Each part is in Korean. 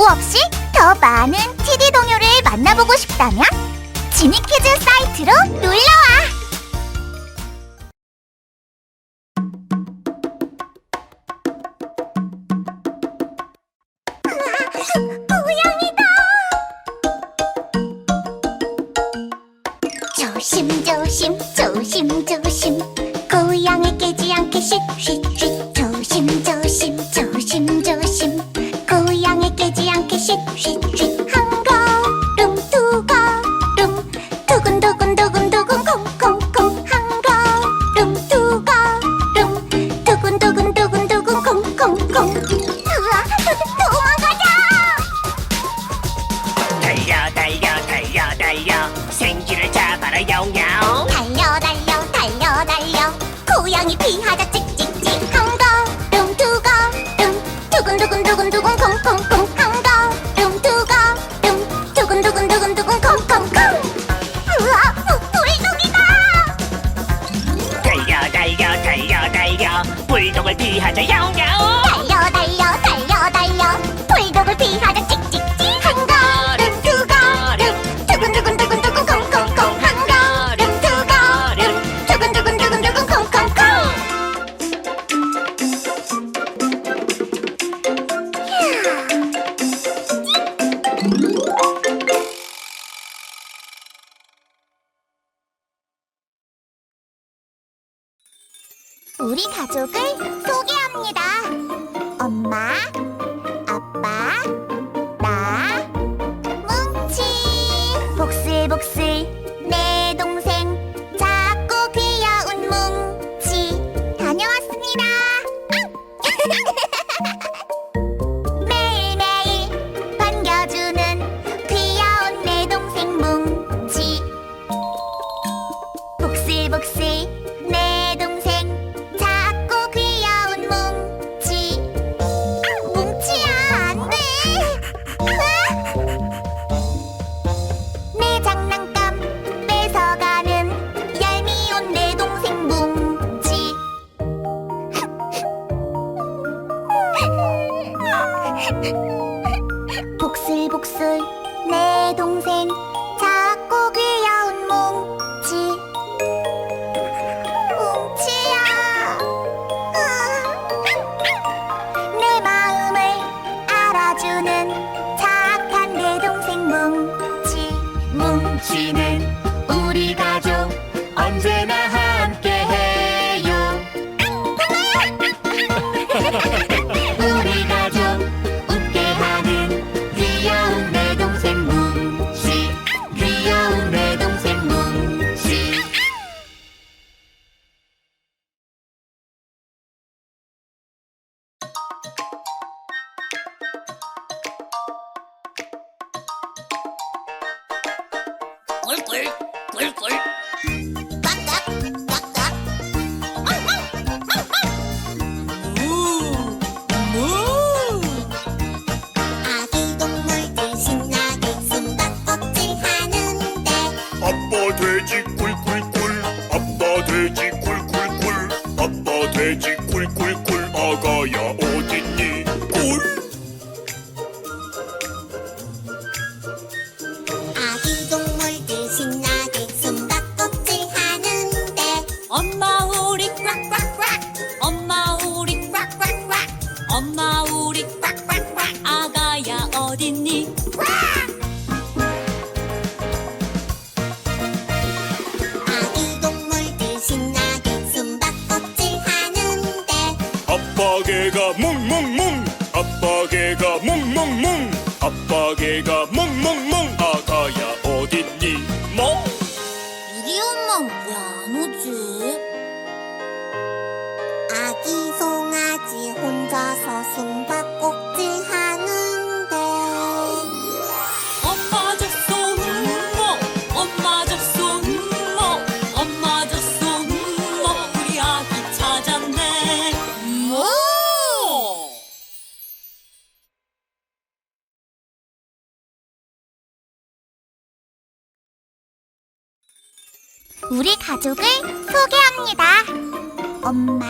광고 없이 더 많은 TD 동요를 만나보고 싶다면 지니키즈 사이트로 놀러와! She 你还真 hãy! Ná. 아빠 개가 몽몽몽 아빠 개가 몽몽몽 아빠 개가 몽몽 우리 가족을 소개합니다. 엄마,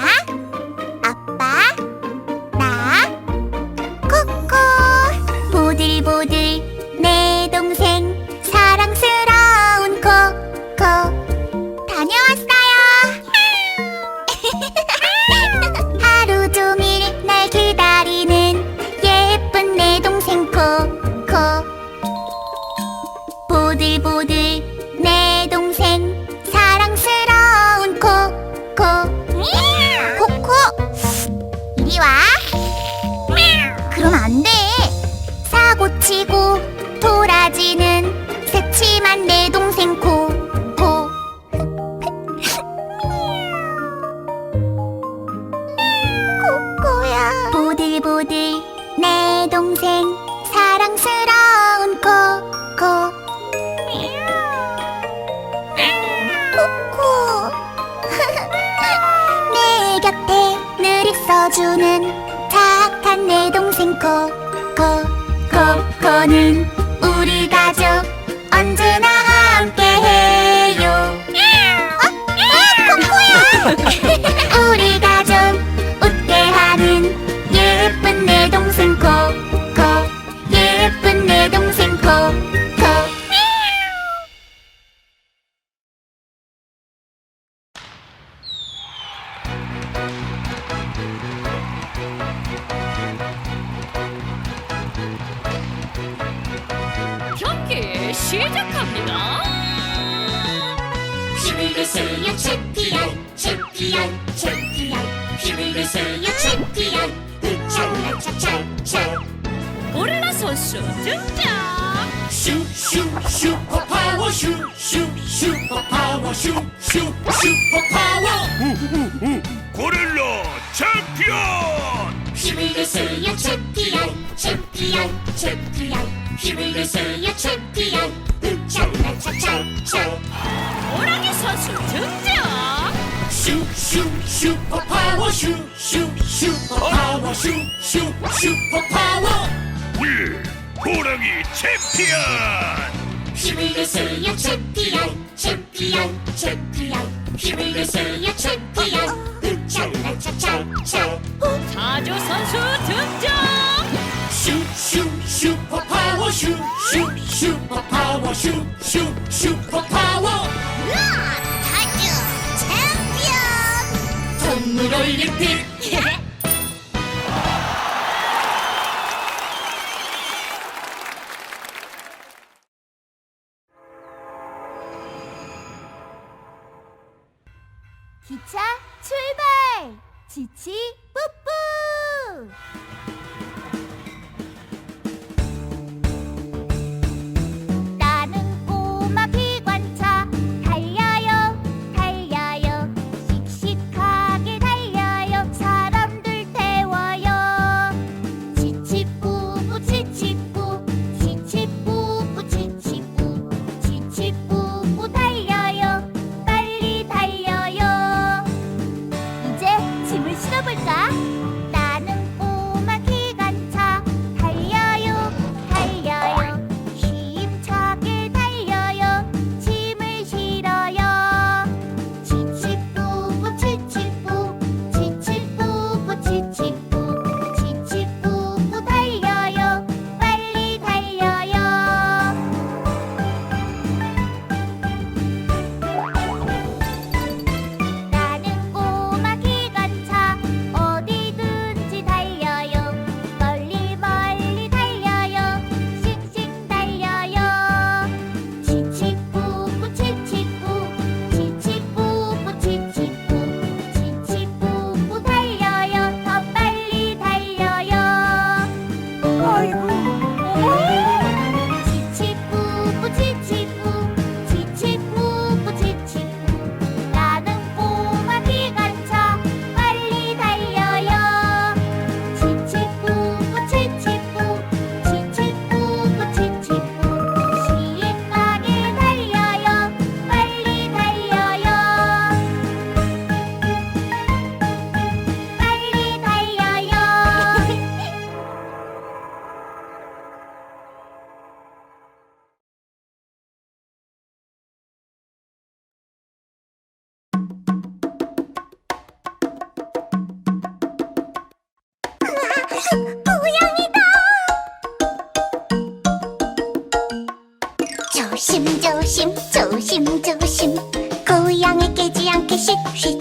떨어지는 새침한 내 동생 코코 코코야. 보들보들 내 동생 사랑스러운 코코. 코코. 내 곁에 늘 있어주는 착한 내 동생 코코. 코코는 真 的 으차라차차차 고릴라 선수 등장. 슈슈 슈퍼 파워 슈슈 슈퍼 파워 슈슈 슈퍼 파워. 우우우. 고릴라 챔피언! 힘을 내세요 챔피언 챔피언 챔피언. 힘을 내세요 슈슈 슈퍼 파워! 예 호랑이 챔피언! 힘을 내세요 챔피언! 챔피언 챔피언! 힘을 내세요 챔피언! 으차라차차차! 자주 선수 등장. 슈슈 슈퍼 파워! 슈슈 슈퍼 파워! 슈슈 슈퍼 파워! 타주 챔피언! 동물 올림픽 기차 출발! 지치 뿌뿌! 조심 조심 조심 조심. 고양이 깨지 않게 쉿쉿쉿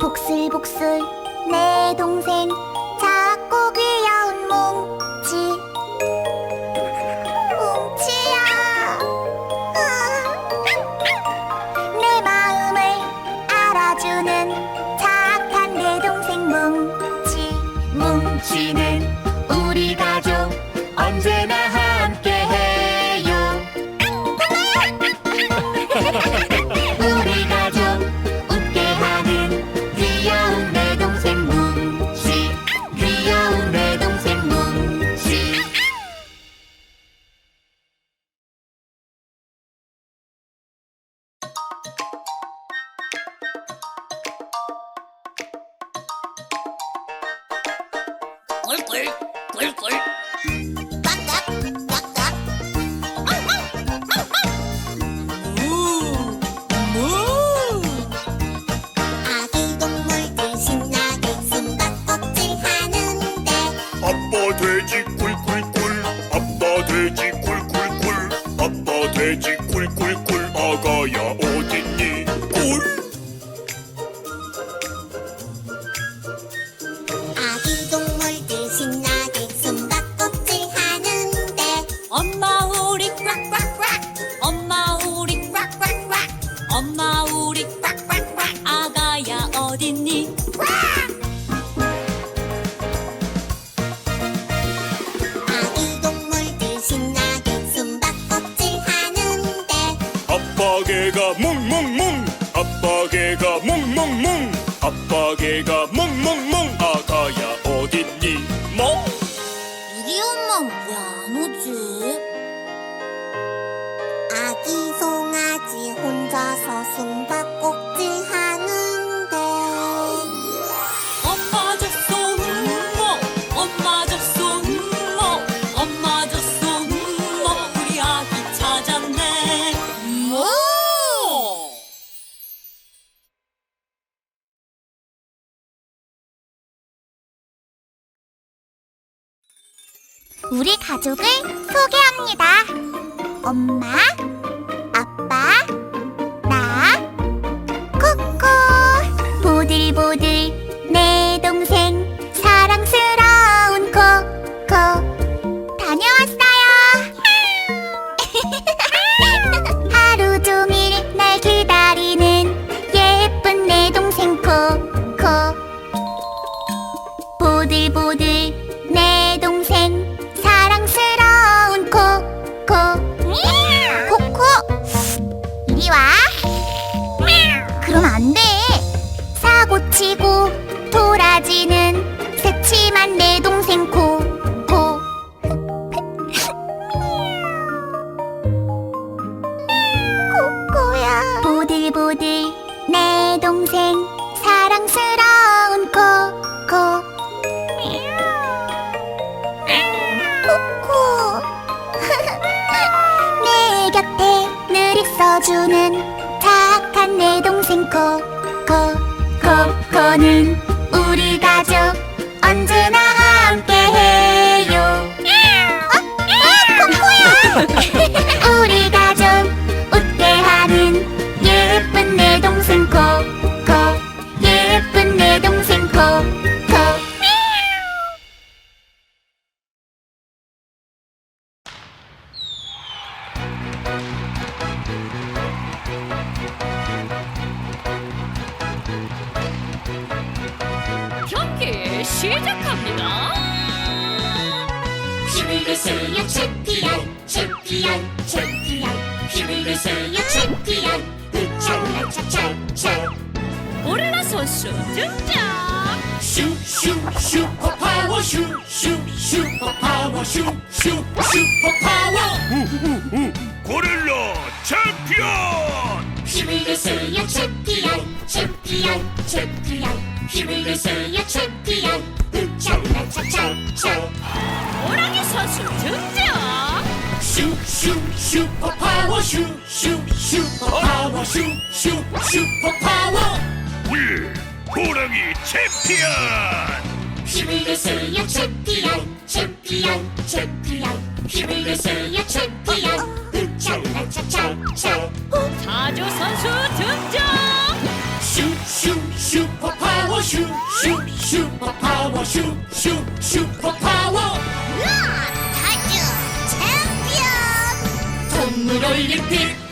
복슬복슬 내 동생 que 가족을 소개합니다. 엄마, 슈슈 슈퍼파워 슈슈 슈퍼파워 슈슈 슈퍼파워. 고릴라 챔피언! 힘을 내세요 챔피언 챔피언 챔피언. 힘을 내세요 챔피언. 으차라 차차차 호랑이 선수 등장. 슈슈 슈퍼 파워 슈슈 슈퍼 파워 슈슈 슈퍼 파워. 위 호랑이 챔피언! 힘을 내세요 챔피언 챔피언 챔피언. 힘을 내세요 챔피언. 으차라 차차차. 자주 선수 등장. 슈슈 슈퍼 파워 슈슈 슈퍼 파워 슈슈 슈퍼 파워. 타주 챔피언. 동물 올림픽